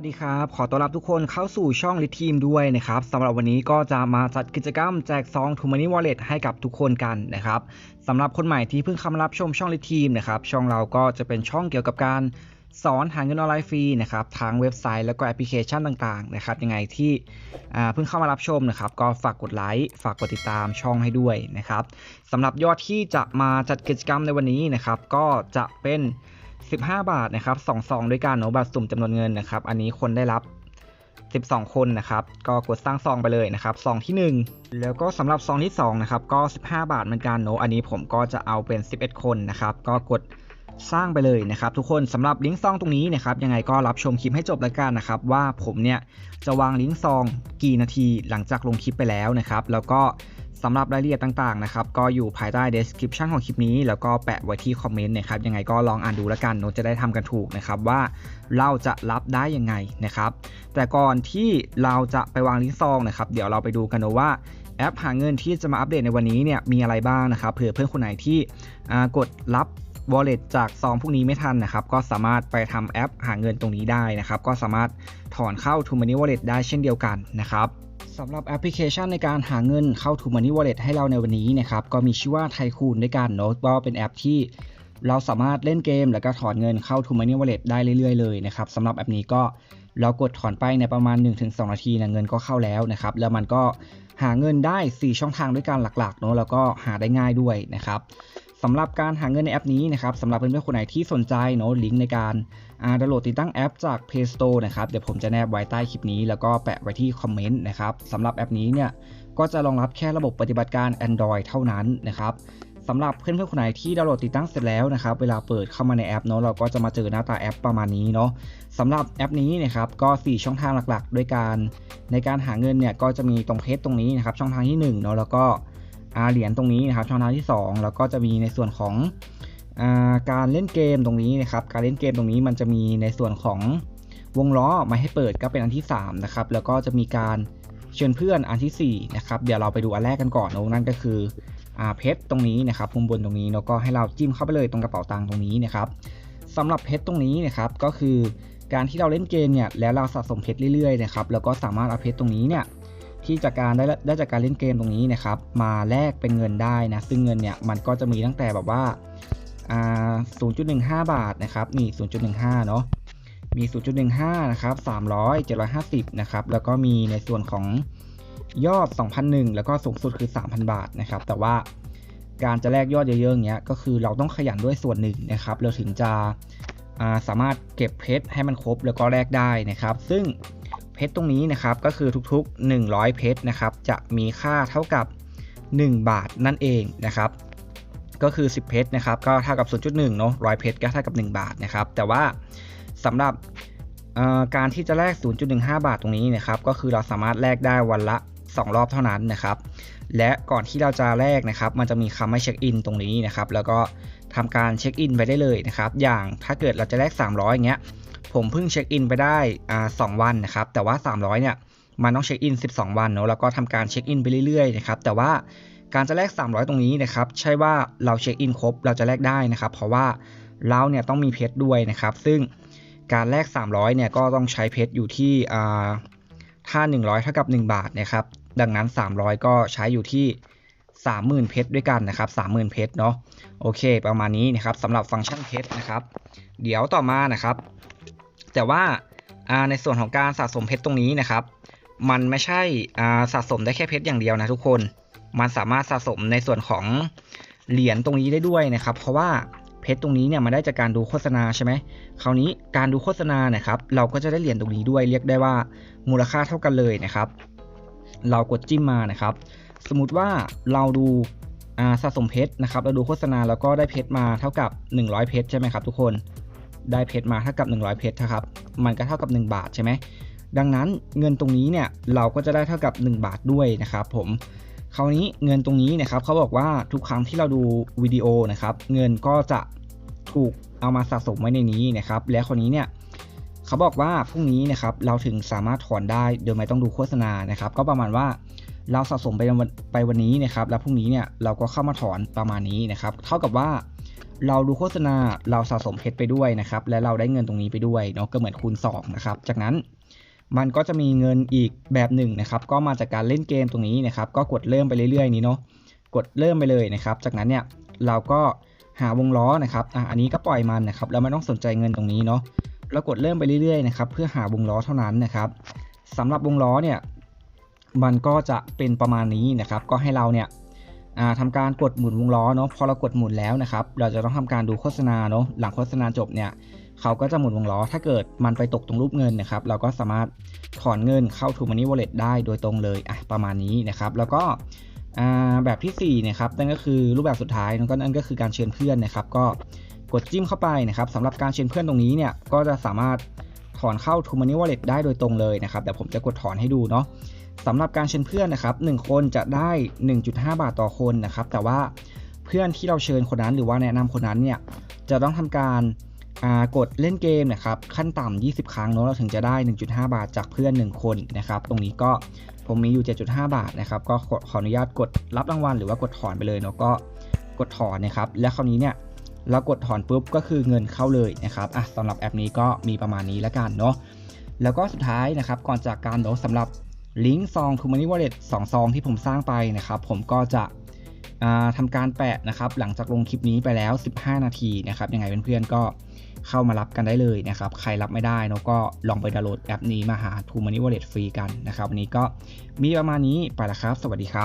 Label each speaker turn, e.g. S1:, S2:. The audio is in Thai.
S1: วัสดีครับ ขอต้อนรับทุกคนเข้าสู่ช่องลิทีมด้วยนะครับสำหรับวันนี้ก็จะมาจัดกิจกรรมแจกซองทูมานี่วอลเล็ตให้กับทุกคนกันนะครับสำหรับคนใหม่ที่เพิ่งเข้ามารับชมช่องลิทีมนะครับช่องเราก็จะเป็นช่องเกี่ยวกับการสอนหาเงินออนไลน์ฟรีนะครับทางเว็บไซต์แล้วก็แอปพลิเคชันต่างๆนะครับยังไงที่เพิ่งเข้ามารับชมนะครับ ก็ฝากกดไลค์ฝากกดติดตามช่องให้ด้วยนะครับสำหรับยอดที่จะมาจัดกิจกรรมในวันนี้นะครับ ก็จะเป็น 15 บาทนะครับ2ซองด้วยกันเนาะบัตรสุ่มจำนวนเงินนะครับ อันนี้คนได้รับ 12 คนนะครับ ก็กดสร้างซองไปเลยนะครับซองที่ 1 แล้วก็สำหรับซองที่2นะครับก็ 15 บาทเหมือนกันเนาะอันนี้ผมก็จะเอาเป็น 11 คนนะครับ ก็กดสร้างไปเลยนะครับ ทุกคนสำหรับลิงก์ซองตรงนี้นะครับยังไงก็รับชมคลิปให้จบแล้วกันนะครับว่าผมเนี่ยจะวางลิงก์ซองกี่นาทีหลังจากลงคลิปไปแล้วนะครับ แล้วก็ สำหรับรายละเอียดต่างๆนะครับก็อยู่ภายใต้ description ของคลิปนี้ แล้วก็แปะไว้ที่คอมเมนต์นะครับยังไงก็ลองอ่านดูแล้วกันเนอะจะได้ทำกันถูกนะครับว่าเราจะรับได้ยังไงนะครับแต่ก่อนที่เราจะไปวางลิงก์ซองนะครับเดี๋ยวเราไปดูกันนะว่าแอปหาเงินที่จะมาอัปเดตในวันนี้เนี่ยมีอะไรบ้างนะครับเผื่อเพื่อนคนไหนที่กดรับ wallet จากซองพวกนี้ไม่ทันนะครับ ก็สามารถไปทำแอปหาเงินตรงนี้ได้นะครับ ก็สามารถถอนเข้า t o Money Wallet ได้เช่นเดียวกันนะครับ สำหรับแอปพลิเคชันในการหาเงินเข้า t o Money Wallet ให้เราในวันนี้นะครับ ก็มีชื่อว่าไทคูนด้วยกันเนาะว่าเป็นแอปที่เราสามารถเล่นเกม แล้วก็ถอนเงินเข้า t o Money Wallet ได้เรื่อยๆเลยนะครับสำหรับแอปนี้ก็เรากดถอนไปในประมาณ 1-2 นาทีนะเงินก็เข้าแล้วนะครับ แล้วมันก็หาเงินได้ 4 ช่องทางด้วยกันหลักๆเนาะแล้วก็หาได้ง่ายด้วยนะครับ สำหรับการหาเงินในแอปนี้นะครับสำหรับเพื่อนๆคนไหนที่สนใจเนาะลิงก์ในการอาดาวน์โหลดติดตั้งแอปจาก Play Store นะครับเดี๋ยวผมจะแนบไว้ใต้คลิปนี้ แล้วก็แปะไว้ที่คอมเมนต์นะครับสำหรับแอปนี้เนี่ยก็จะรองรับแค่ระบบปฏิบัติการ Android เท่านั้นนะครับสำหรับเพื่อนๆคนไหนที่ดาวน์โหลดติดตั้งเสร็จแล้วนะครับเวลาเปิดเข้ามาในแอปเนาะเราก็จะมาเจอหน้าตาแอปประมาณนี้เนาะสำหรับแอปนี้นะครับก็ 4 ช่องทางหลักๆ ด้วยการในการหาเงินเนี่ยก็จะมีตรงเพจตรงนี้นะครับช่องทางที่1เนาะแล้วก็ เหรียญตรงนี้นะครับช่องทางที่ 2 แล้วก็จะมีในส่วนของอการเล่นเกมตรงนี้นะครับการเล่นเกมตรงนี้มันจะมีในส่วนของวงล้อมาให้เปิดก็เป็นอันที่3นะครับแล้วก็จะมีการเชิญเพื่อนอันที่4นะครับเดี๋ยวเราไปดูอันแรกกันก่อนนั่นก็คือเพชรตรงนี้นะครับมุมบนตรงนี้แล้วก็ให้เราจิ้มเข้าไปเลยตรงกระเป๋าตังค์ตรงนี้นะครับสำหรับเพชรตรงนี้นะครับก็คือการที่เราเล่นเกมเนี่ยแล้วเราสะสมเพชรเรื่อยๆนะครับแล้วก็สามารถเอาเพชรตรงนี้เนี่ย ที่จากการได้ได้จากการเล่นเกมตรงนี้นะครับมาแลกเป็นเงินได้นะซึ่งเงินเนี่ยมันก็จะมีตั้งแต่แบบว่าอ่า0.15 บาทนะครับนี่0.15 เนาะมี 0.15 นะครับ 300 750 นะครับ แล้วก็มีในส่วนของยอด 2,001 แล้วก็สูงสุดคือ 3,000 บาทนะครับ แต่ว่าการจะแลกยอดเยอะๆอย่างเงี้ย ก็คือเราต้องขยันด้วยส่วนหนึ่งนะครับ เราถึงจะาสามารถเก็บเพชรให้มันครบแล้วก็แลกได้นะครับ ซึ่ง เพชรตรงนี้นะครับก็คือทุกๆ 100 เพชรนะครับจะมีค่าเท่ากับ 1 บาทนั่นเองนะครับก็คือ 10 เพชรนะครับก็เท่ากับ 0.1เนาะ100เพชรก็เท่ากับ 1 บาทนะครับแต่ว่าสำหรับการที่จะแลก 0.15 บาทตรงนี้นะครับก็คือเราสามารถแลกได้วันละ 2 รอบเท่านั้นนะครับและก่อนที่เราจะแลกนะครับ มันจะมีคำให้เช็คอินตรงนี้นะครับแล้วก็ทำการเช็คอินไปได้เลยนะครับอย่างถ้าเกิดเราจะแลก 300อย่างเงี้ย ผมเพิ่งเช็คอินไปได้อ่าสวันนะครับ แต่ว่า 300 เนี่ย มันต้องเช็คอิน 12 วันเนาะ แล้วก็ทำการเช็คอินไปเรื่อยๆนะครับ แต่ว่าการจะแลก 300 ตรงนี้นะครับ ใช่ว่าเราเช็คอินครบ เราจะแลกได้นะครับ เพราะว่าเราเนี่ยต้องมีเพชรด้วยนะครับ ซึ่งการแลก 300 เนี่ยก็ต้องใช้เพชรอยู่ที่อ่าถ้า 100 เท่ากับ 1 บาทนะครับ ดังนั้น 300 ก็ใช้อยู่ที่30,000เพชรด้วยกันนะครับ30,000เพชรเนาะโอเค ประมาณนี้นะครับสำหรับฟังก์ชันเพชรนะครับ เดี๋ยวต่อมานะครับ แต่ว่าในส่วนของการสะสมเพชรตรงนี้นะครับ มันไม่ใช่สะสมได้แค่เพชรอย่างเดียวนะทุกคน มันสามารถสะสมในส่วนของเหรียญตรงนี้ได้ด้วยนะครับ เพราะว่าเพชรตรงนี้เนี่ยมันได้จากการดูโฆษณาใช่ไหมคราวนี้การดูโฆษณานะครับ เราก็จะได้เหรียญตรงนี้ด้วย เรียกได้ว่ามูลค่าเท่ากันเลยนะครับ เรากดจิ้มมานะครับ สมมติว่าเราดูสะสมเพชรนะครับ เราดูโฆษณาแล้วก็ได้เพชรมาเท่ากับ 100 เพชรใช่ไหมครับทุกคน ได้เพชรมาเท่ากับ 100 เพชรนะครับ มันก็เท่ากับ 1 บาทใช่ไหม ดังนั้นเงินตรงนี้เนี่ยเราก็จะได้เท่ากับ 1 บาทด้วยนะครับผมคราวนี้เงินตรงนี้นะครับเขาบอกว่าทุกครั้งที่เราดูวิดีโอนะครับ เงินก็จะถูกเอามาสะสมไว้ในนี้นะครับ และคราวนี้เนี่ยเขาบอกว่าพรุ่งนี้นะครับเราถึงสามารถถอนได้โดยไม่ต้องดูโฆษณานะครับ ก็ประมาณว่าเราสะสมไปวันไปวันนี้นะครับ แล้วพรุ่งนี้เนี่ยเราก็เข้ามาถอนประมาณนี้นะครับ เท่ากับว่า เราดูโฆษณาเราสะสมเพชรไปด้วยนะครับ และเราได้เงินตรงนี้ไปด้วยเนาะก็เหมือนคูณ2นะครับ จากนั้นมันก็จะมีเงินอีกแบบหนึ่งนะครับ ก็มาจากการเล่นเกมตรงนี้นะครับ ก็กดเริ่มไปเรื่อยๆ นี้เนาะกดเริ่มไปเลยนะครับ จากนั้นเนี่ยเราก็หาวงล้อนะครับอะอันนี้ก็ปล่อยมันนะครับแล้วไม่ต้องสนใจเงินตรงนี้เนาะเรากดเริ่มไปเรื่อยๆนะครับเพื่อหาวงล้อเท่านั้นนะครับสำหรับวงล้อเนี่ยมันก็จะเป็นประมาณนี้นะครับ ก็ให้เราเนี่ย ทำการกดหมุนวงล้อเนาะพอเรากดหมุนแล้วนะครับ เราจะต้องทำการดูโฆษณาเนาะหลังโฆษณาจบเนี่ยเขาก็จะหมุนวงล้อถ้าเกิดมันไปตกตรงรูปเงินนะครับ เราก็สามารถถอนเงินเข้า t ูมันนี่วอลเล็ตได้โดยตรงเลยอะประมาณนี้นะครับ แล้วก็แบบที่4นะครับนั่นก็คือรูปแบบสุดท้ายนั่นก็นั่นก็คือการเชิญเพื่อนนะครับ ก็กดจิ้มเข้าไปนะครับสำหรับการเชิญเพื่อนตรงนี้เนี่ยก็จะสามารถ ถอนเข้า t ูมันนี่วอลเล็ตได้โดยตรงเลยนะครับเดี๋ยวผมจะกดถอนให้ดูเนาะสำหรับการเชิญเพื่อนนะครับ1คนจะได้ 1.5 บาทต่อคนนะครับ แต่ว่าเพื่อนที่เราเชิญคนนั้นหรือว่าแนะนำคนนั้นเนี่ยจะต้องทำการกดเล่นเกมนะครับขั้นต่ำ20 ครั้งเนาะเราถึงจะได้ 1.5 บาทจากเพื่อน 1 คนนะครับ ตรงนี้ก็ผมมีอยู่ 7.5 บาทนะครับก็ขออนุญาตกดรับรางวัลหรือว่ากดถอนไปเลยเนาะก็กดถอนนะครับ และคราวนี้เนี่ย เรากดถอนปุ๊บก็คือเงินเข้าเลยนะครับอะสำหรับแอปนี้ก็มีประมาณนี้แล้วกันเนาะแล้วก็สุดท้ายนะครับก่อนจากการเนาะสำหรับลิงก์ซอง t ู Money Wallet 2ซองที่ผมสร้างไปนะครับผมก็จะทำการแปะนะครับหลังจากลงคลิปนี้ไปแล้ว 15 นาทีนะครับยังไงเพื่อนๆก็เข้ามารับกันได้เลยนะครับใครรับไม่ได้เนาะก็ลองไปดาวน์โหลดแอปนี้มาหา t ู Money Wallet ฟรีกันนะครับวันนี้ก็มีประมาณนี้ไปแล้วครับ สวัสดีครับ